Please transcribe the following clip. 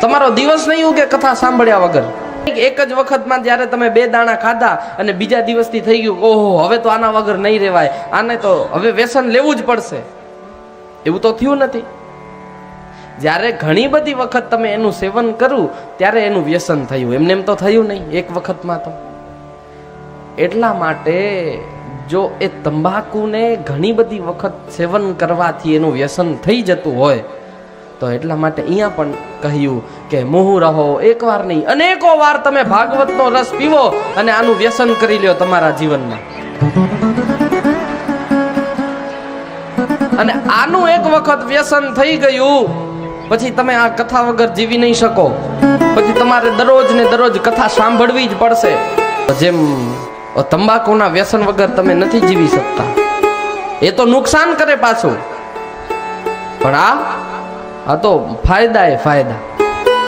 તમારો દિવસ નહીં ઉગે કથા સાંભળ્યા વગર. એક જ વખતમાં જ્યારે તમે બે દાણા ખાધા અને બીજા દિવસથી થઈ ગયું, ઓહો, હવે તો આના વગર નહીં રહેવાય આને તો હવે વ્યસન લેવું જ પડશે. એવું તો થયું નથી. જ્યારે ઘણી બધી વખત તમે એનું સેવન કર્યું ત્યારે એનું વ્યસન થયું. એમને એમ તો થયું નહીં, એક વખતમાં તો. એટલા માટે જો એ તંબાકુને ઘણી બધી વખત સેવન કરવાથી એનું વ્યસન થઈ જતું હોય તો એટલા માટે અહીંયા પણ કહ્યું કે મોહુ રહો, એકવાર નહીં, અનેકો વાર તમે ભાગવતનો રસ પીવો અને આનું વ્યસન કરી લ્યો તમારા જીવનમાં. અને આનું એક વખત વ્યસન થઈ ગયું, પછી તમે આ કથા વગર જીવી નહીં શકો. પછી તમારે દરરોજ ને દરરોજ કથા સાંભળવી જ પડશે. જેમ તંબાકુના વ્યસન વગર તમે નથી જીવી શકતા. એ તો નુકસાન કરે પાછું. પણ આ આ તો ફાયદા એ ફાયદા.